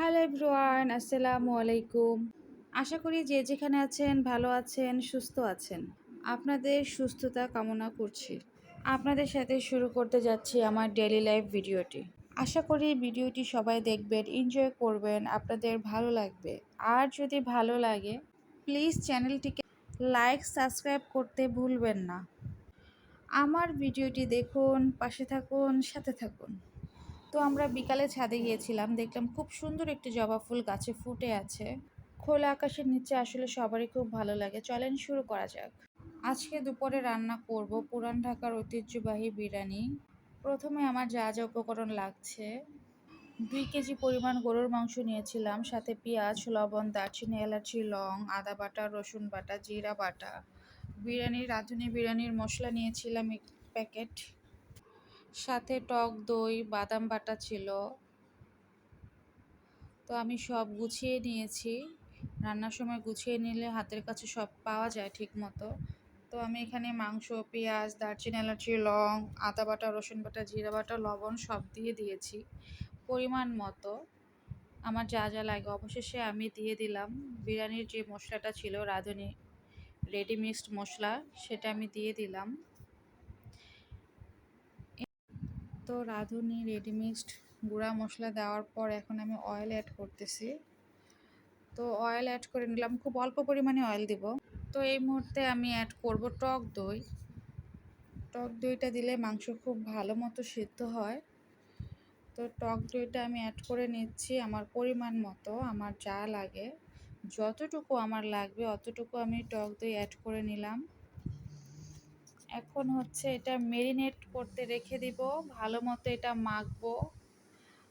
Hello everyone, আসসালামু আলাইকুম। আশা করি যে যেখানে আছেন, ভালো আছেন, সুস্থ আছেন। আপনাদের সুস্থতা কামনা করছি। আপনাদের সাথে শুরু করতে যাচ্ছি আমার ডেলি লাইফ ভিডিওটি। আশা করি ভিডিওটি সবাই দেখবেন এনজয় করবেন, আপনাদের ভালো লাগবে। আর যদি ভালো লাগে প্লিজ চ্যানেলটিকে লাইক সাবস্ক্রাইব করতে ভুলবেন না। আমার ভিডিওটি দেখুন, পাশে থাকুন, সাথে থাকুন। তো আমরা বিকালে ছাদে গিয়েছিলাম, দেখলাম খুব সুন্দর একটি জবা ফুল গাছে ফুটে আছে। খোলা আকাশের নিচে আসলে সবারই খুব ভালো লাগে। চলেন শুরু করা যাক। আজকে দুপুরে রান্না করব পুরান ঢাকার ঐতিহ্যবাহী বিরিয়ানি। প্রথমে আমার যা যা উপকরণ লাগছে। দুই কেজি পরিমাণ গরুর মাংস নিয়েছিলাম, সাথে পেঁয়াজ, লবণ, দারচিনি, এলাচি, লং, আদা বাটা, রসুন বাটা, জিরা বাটা। বিরিয়ানির, রাঁধুনি বিরিয়ানির মশলা নিয়েছিলাম এক প্যাকেট। সাথে টক দই, বাদাম বাটা ছিল। তো আমি সব গুছিয়ে নিয়েছি। রান্নার সময় গুছিয়ে নিলে হাতের কাছে সব পাওয়া যায় ঠিক মতো তো আমি এখানে মাংস, পেঁয়াজ, দারচিনি, এলাচি, লং, আদা বাটা, রসুন বাটা, জিরা বাটা, লবণ সব দিয়ে দিয়েছি পরিমাণ মতো। আমার যা যা লাগে অবশেষে আমি দিয়ে দিলাম। বিরিয়ানির যে মশলাটা ছিল, রাঁধুনি রেডি মিক্সড মশলা, সেটা আমি দিয়ে দিলাম। তো রাঁধুনি রেডি মিক্সড গুঁড়া মশলা দেওয়ার পর এখন আমি অয়েল অ্যাড করতেছি। তো অয়েল অ্যাড করে নিলাম, খুব অল্প পরিমাণে অয়েল দিব। তো এই মুহূর্তে আমি অ্যাড করব টক দই। টক দইটা দিলে মাংস খুব ভালো মতো সিদ্ধ হয়। তো টক দইটা আমি অ্যাড করে নিচ্ছি আমার পরিমাণ মতো, আমার যা লাগে। যতটুকু আমার লাগবে, অতটুকু আমি টক দই অ্যাড করে নিলাম। এখন হচ্ছে এটা মেরিনেট করতে রেখে দিব। ভালো মতো এটা মাখবো।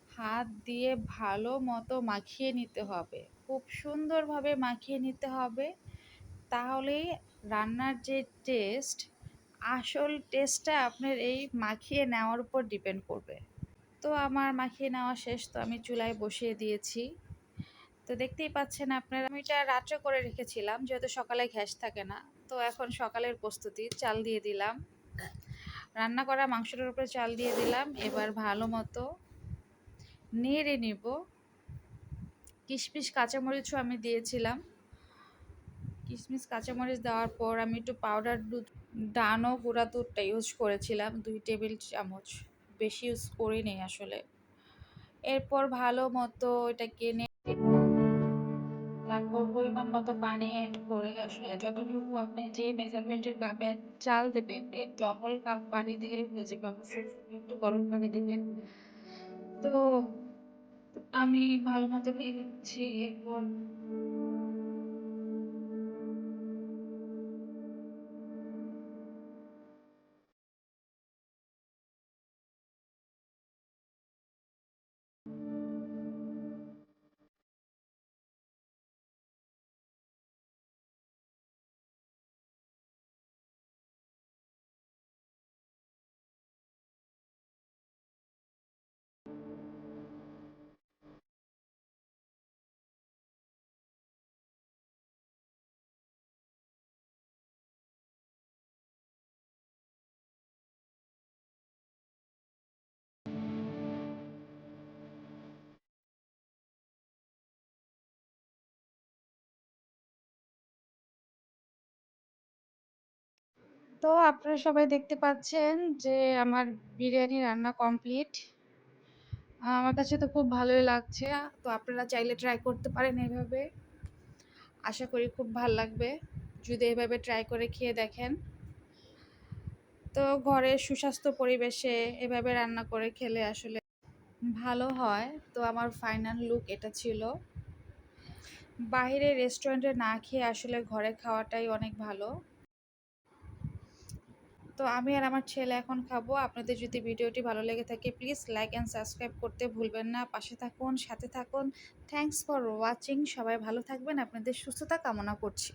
হাত দিয়ে ভালো মতো মাখিয়ে নিতে হবে। খুব সুন্দরভাবে মাখিয়ে নিতে হবে। তাহলেই রান্নার যে টেস্ট আসল টেস্টটা আপনার এই মাখিয়ে নেওয়ার উপর ডিপেন্ড করবে। তো আমার মাখিয়ে নেওয়া শেষ, তো আমি চুলায় বসিয়ে দিয়েছি। তো দেখতেই পাচ্ছেন আপনারা, আমি এটা রাত্রে করে রেখেছিলাম, যেহেতু সকালে ঘ্যাস থাকে না। তো এখন সকালের প্রস্তুতি, চাল দিয়ে দিলাম। রান্না করা মাংসটার উপরে চাল দিয়ে দিলাম। এবার ভালো মতো নেড়ে নেব। কিশমিশ, কাঁচামরিচও আমি দিয়েছিলাম। কিশমিশ, কাঁচামরিচ দেওয়ার পর আমি একটু পাউডার দুধ ডানো গুঁড়া দুধটা ইউজ করেছিলাম, দুই টেবিল চামচ। বেশি ইউজ করিনি আসলে। এরপর ভালো মতো এটাকে তারপর পরিমাণ মতো পানি অ্যাড করে যতটুকু আপনি যে মেজারমেন্টের কাপে চাল দেবেন ডবল কাপ পানি দিয়ে ভেজে একটু গরম পানি দেবেন। তো আমি ভালো মতো নিয়ে নিচ্ছি, এরপর তো আপনারা সবাই দেখতে পাচ্ছেন যে আমার বিরিয়ানি রান্না কমপ্লিট। আমার কাছে তো খুব ভালোই লাগছে। তো আপনারা চাইলে ট্রাই করতে পারেন এভাবে। আশা করি খুব ভালো লাগবে। যদি এভাবে ট্রাই করে খেয়ে দেখেন। তো ঘরে সুস্বাস্থ্য পরিবেশে এভাবে রান্না করে খেলে আসলে ভালো হয়। তো আমার ফাইনাল লুক এটা ছিল। বাইরে রেস্টুরেন্টে না খেয়ে আসলে ঘরে খাওয়াটাই অনেক ভালো। তো আমি আর আমার ছেলে এখন খাব। আপনাদের যদি ভিডিওটি ভালো লেগে থাকে প্লিজ লাইক অ্যান্ড সাবস্ক্রাইব করতে ভুলবেন না। পাশে থাকুন, সাথে থাকুন। থ্যাংকস ফর ওয়াচিং সবাই ভালো থাকবেন। আপনাদের সুস্থতা কামনা করছি।